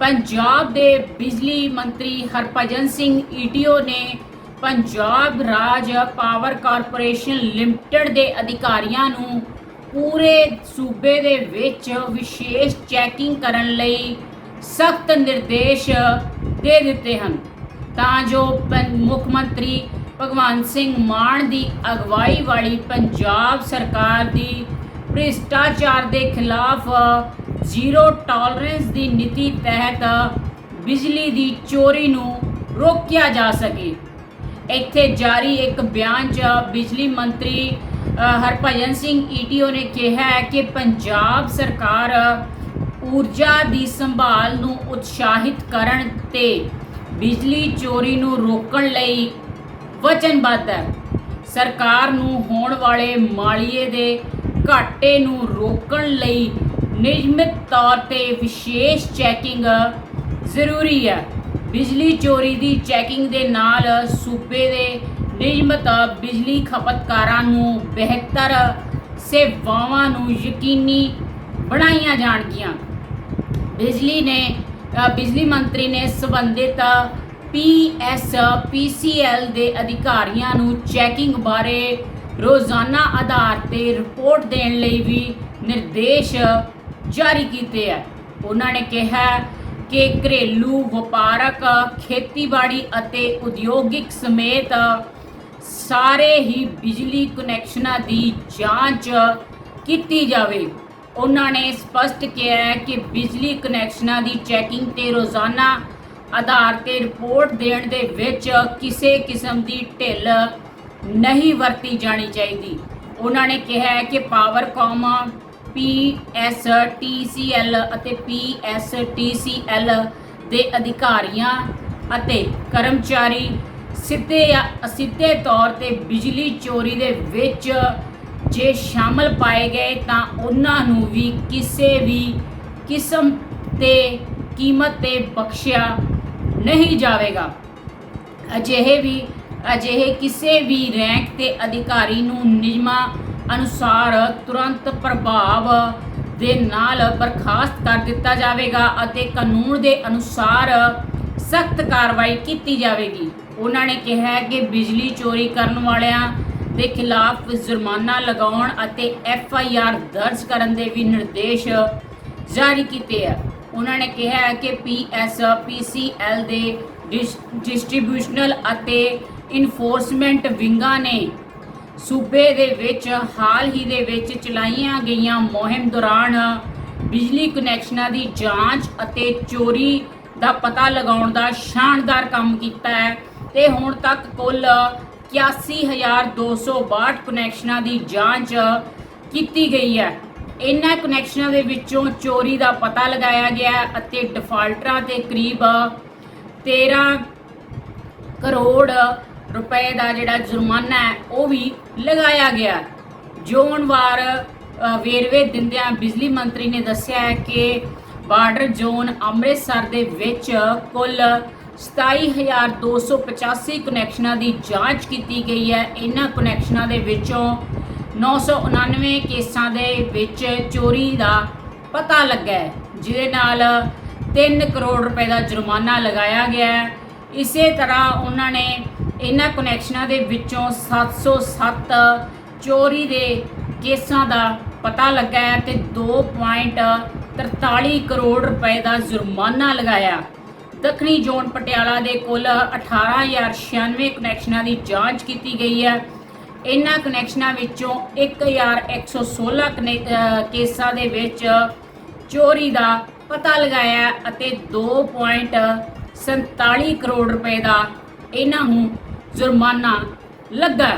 ਪੰਜਾਬ ਦੇ ਬਿਜਲੀ ਮੰਤਰੀ ਹਰਭਜਨ ਸਿੰਘ ਈਟੀਓ ਨੇ ਪੰਜਾਬ ਰਾਜ ਪਾਵਰ ਕਾਰਪੋਰੇਸ਼ਨ ਲਿਮਟਿਡ ਦੇ ਅਧਿਕਾਰੀਆਂ ਨੂੰ ਪੂਰੇ ਸੂਬੇ ਦੇ ਵਿੱਚ ਵਿਸ਼ੇਸ਼ ਚੈਕਿੰਗ ਕਰਨ ਲਈ ਸਖਤ ਨਿਰਦੇਸ਼ ਦੇ ਦਿੱਤੇ ਹਨ। ਤਾਂ ਜੋ ਪੰ- ਮੁੱਖ ਮੰਤਰੀ ਭਗਵੰਤ ਸਿੰਘ ਮਾਨ ਦੀ ਅਗਵਾਈ ਵਾਲੀ ਪੰਜਾਬ ਸਰਕਾਰ ਦੀ ਭ੍ਰਿਸ਼ਟਾਚਾਰ ਦੇ ਖਿਲਾਫ ਜ਼ੀਰੋ ਟਾਲਰੈਂਸ ਦੀ ਨੀਤੀ ਤਹਿਤ ਬਿਜਲੀ ਦੀ ਚੋਰੀ ਨੂੰ ਰੋਕਿਆ ਜਾ ਸਕੇ। ਇੱਥੇ ਜਾਰੀ ਇੱਕ ਬਿਆਨ 'ਚ ਬਿਜਲੀ ਮੰਤਰੀ ਹਰਭਜਨ ਸਿੰਘ ਈਟੀਓ ਨੇ ਕਿਹਾ ਹੈ ਕਿ ਪੰਜਾਬ ਸਰਕਾਰ ਊਰਜਾ ਦੀ ਸੰਭਾਲ ਨੂੰ ਉਤਸ਼ਾਹਿਤ ਕਰਨ ਤੇ ਬਿਜਲੀ ਚੋਰੀ ਨੂੰ ਰੋਕਣ ਲਈ ਵਚਨਬੱਧ ਹੈ। ਸਰਕਾਰ ਨੂੰ ਹੋਣ ਵਾਲੇ ਮਾਲੀਏ ਦੇ ਘਾਟੇ ਨੂੰ ਰੋਕਣ ਲਈ ਨਿਯਮਿਤ ਤੌਰ ਤੇ ਵਿਸ਼ੇਸ਼ ਚੈਕਿੰਗ ਜ਼ਰੂਰੀ ਹੈ। ਬਿਜਲੀ ਚੋਰੀ ਦੀ ਚੈਕਿੰਗ ਦੇ ਨਾਲ ਸੂਬੇ ਦੇ ਨਿਯਮਿਤ ਬਿਜਲੀ ਖਪਤਕਾਰਾਂ ਨੂੰ ਬਿਹਤਰ ਸੇਵਾਵਾਂ ਨੂੰ ਯਕੀਨੀ ਬਣਾਈਆਂ ਜਾਣਗੀਆਂ। ਬਿਜਲੀ ਨੇ ਬਿਜਲੀ ਮੰਤਰੀ ਨੇ ਸੰਬੰਧਿਤ ਪੀਐਸ ਪੀਸੀਐਲ ਦੇ ਅਧਿਕਾਰੀਆਂ ਨੂੰ ਚੈਕਿੰਗ ਬਾਰੇ ਰੋਜ਼ਾਨਾ ਆਧਾਰ ਤੇ ਰਿਪੋਰਟ ਦੇਣ ਲਈ ਵੀ ਨਿਰਦੇਸ਼ ਜਾਰੀ ਕੀਤੇ ਹੈ ਉਹਨਾਂ ਨੇ ਕਿਹਾ ਕਿ ਘਰੇਲੂ ਵਪਾਰਕ, ਖੇਤੀਬਾੜੀ ਅਤੇ ਉਦਯੋਗਿਕ ਸਮੇਤ ਸਾਰੇ ਹੀ ਬਿਜਲੀ ਕਨੈਕਸ਼ਨਾਂ ਦੀ ਜਾਂਚ ਕੀਤੀ ਜਾਵੇ। ਉਹਨਾਂ ਨੇ ਸਪਸ਼ਟ ਕਿਹਾ ਕਿ ਬਿਜਲੀ ਕਨੈਕਸ਼ਨਾਂ ਦੀ ਚੈਕਿੰਗ ਤੇ ਰੋਜ਼ਾਨਾ ਆਧਾਰ ਤੇ ਰਿਪੋਰਟ ਦੇਣ ਦੇ ਵਿੱਚ ਕਿਸੇ ਕਿਸਮ ਦੀ ਢਿੱਲ ਨਹੀਂ ਵਰਤੀ ਜਾਣੀ ਚਾਹੀਦੀ। ਉਹਨਾਂ ਨੇ ਕਿਹਾ ਕਿ ਪਾਵਰਕਾਮ PSTCL ਅਤੇ PSTCL ਦੇ ਅਧਿਕਾਰੀਆਂ ਅਤੇ ਕਰਮਚਾਰੀ ਸਿੱਧੇ ਜਾਂ ਅਸਿੱਧੇ ਤੌਰ ਤੇ ਬਿਜਲੀ ਚੋਰੀ ਦੇ ਵਿੱਚ ਜੇ ਸ਼ਾਮਲ ਪਾਏ ਗਏ ਤਾਂ ਉਹਨਾਂ ਨੂੰ ਵੀ ਕਿਸੇ ਵੀ ਕਿਸਮ ਤੇ ਕੀਮਤ ਤੇ ਬਖਸ਼ਿਆ ਨਹੀਂ ਜਾਵੇਗਾ। ਅਜਿਹੇ ਵੀ ਅਜਿਹੇ ਕਿਸੇ ਵੀ ਰੈਂਕ ਤੇ ਅਧਿਕਾਰੀ ਨੂੰ ਨਿਯਮਾਂ ਅਨੁਸਾਰ ਤੁਰੰਤ ਪ੍ਰਭਾਵ ਦੇ ਨਾਲ ਬਰਖਾਸਤ ਕਰ ਦਿੱਤਾ ਜਾਵੇਗਾ ਅਤੇ ਕਾਨੂੰਨ ਦੇ ਅਨੁਸਾਰ ਸਖਤ ਕਾਰਵਾਈ ਕੀਤੀ ਜਾਵੇਗੀ। ਉਹਨਾਂ ਨੇ ਕਿਹਾ ਹੈ ਕਿ ਬਿਜਲੀ ਚੋਰੀ ਕਰਨ ਵਾਲਿਆਂ ਦੇ ਖਿਲਾਫ ਜੁਰਮਾਨਾ ਲਗਾਉਣ ਅਤੇ ਐਫ ਆਈ ਆਰ ਦਰਜ ਕਰਨ ਦੇ ਵੀ ਨਿਰਦੇਸ਼ ਜਾਰੀ ਕੀਤੇ ਹੈ ਉਹਨਾਂ ਨੇ ਕਿਹਾ ਹੈ ਕਿ ਪੀ ਐਸ ਪੀ ਸੀ ਐਲ ਦੇ ਡਿਸ- ਡਿਸਟ੍ਰੀਬਿਊਸ਼ਨਲ ਅਤੇ ਇਨਫੋਰਸਮੈਂਟ ਵਿੰਗਾਂ ਨੇ ਸੂਬੇ ਦੇ ਵਿੱਚ, ਹਾਲ ਹੀ ਦੇ ਵਿੱਚ ਚਲਾਈਆਂ ਗਈਆਂ ਮੁਹਿੰਮ ਦੌਰਾਨ ਬਿਜਲੀ ਕਨੈਕਸ਼ਨਾਂ ਦੀ ਜਾਂਚ ਅਤੇ ਚੋਰੀ ਦਾ ਪਤਾ ਲਗਾਉਣ ਦਾ ਸ਼ਾਨਦਾਰ ਕੰਮ ਕੀਤਾ ਹੈ ਤੇ ਹੁਣ ਤੱਕ ਕੁੱਲ 81262 ਕਨੈਕਸ਼ਨਾਂ ਦੀ ਜਾਂਚ ਕੀਤੀ ਗਈ ਹੈ। ਇਹਨਾਂ ਕਨੈਕਸ਼ਨਾਂ ਦੇ ਵਿੱਚੋਂ ਚੋਰੀ ਦਾ ਪਤਾ ਲਗਾਇਆ ਗਿਆ ਅਤੇ ਡਿਫਾਲਟਰਾਂ ਤੇ ਕਰੀਬ 13 ਕਰੋੜ ਰੁਪਏ ਦਾ ਜਿਹੜਾ ਜੁਰਮਾਨਾ ਹੈ ਉਹ ਵੀ ਲਗਾਇਆ ਗਿਆ। ਜ਼ੋਨਵਾਰ ਅ, ਵੇਰਵੇ ਦਿੰਦਿਆਂ ਬਿਜਲੀ ਮੰਤਰੀ ਨੇ ਦੱਸਿਆ ਹੈ ਕਿ ਬਾਰਡਰ ਜ਼ੋਨ ਅੰਮ੍ਰਿਤਸਰ ਦੇ ਵਿੱਚ ਕੁੱਲ 27285 ਕਨੈਕਸ਼ਨਾਂ ਦੀ ਜਾਂਚ ਕੀਤੀ ਗਈ ਹੈ। ਇਹਨਾਂ ਕਨੈਕਸ਼ਨਾਂ ਦੇ ਵਿੱਚੋਂ 999 ਕੇਸਾਂ ਦੇ ਵਿੱਚ ਚੋਰੀ ਦਾ ਪਤਾ ਲੱਗਾ ਜਿਹਦੇ ਨਾਲ 3 ਕਰੋੜ ਰੁਪਏ ਦਾ ਜੁਰਮਾਨਾ ਲਗਾਇਆ ਗਿਆ ਇਸੇ ਤਰ੍ਹਾਂ ਉਹਨਾਂ ਨੇ ਇਹਨਾਂ ਕਨੈਕਸ਼ਨਾਂ ਦੇ ਵਿੱਚੋਂ 707 ਚੋਰੀ ਦੇ ਕੇਸਾਂ ਦਾ ਪਤਾ ਲੱਗਾ ਹੈ ਤੇ 2.43 ਕਰੋੜ ਰੁਪਏ ਦਾ ਜੁਰਮਾਨਾ ਲਗਾਇਆ। ਦੱਖਣੀ ਜ਼ੋਨ ਪਟਿਆਲਾ ਦੇ ਕੁੱਲ 18096 ਕਨੈਕਸ਼ਨਾਂ ਦੀ ਜਾਂਚ ਕੀਤੀ ਗਈ ਹੈ। ਇਹਨਾਂ ਕਨੈਕਸ਼ਨਾਂ ਵਿੱਚੋਂ 1116 ਕਨੇ- ਅਹ, ਕੇਸਾਂ ਦੇ ਵਿੱਚ ਚੋਰੀ ਦਾ ਪਤਾ ਲਗਾਇਆ ਹੈ ਅਤੇ 2.47 ਕਰੋੜ ਰੁਪਏ ਦਾ ਇਹਨਾਂ ਨੂੰ ਜੁਰਮਾਨਾ ਲੱਗਾ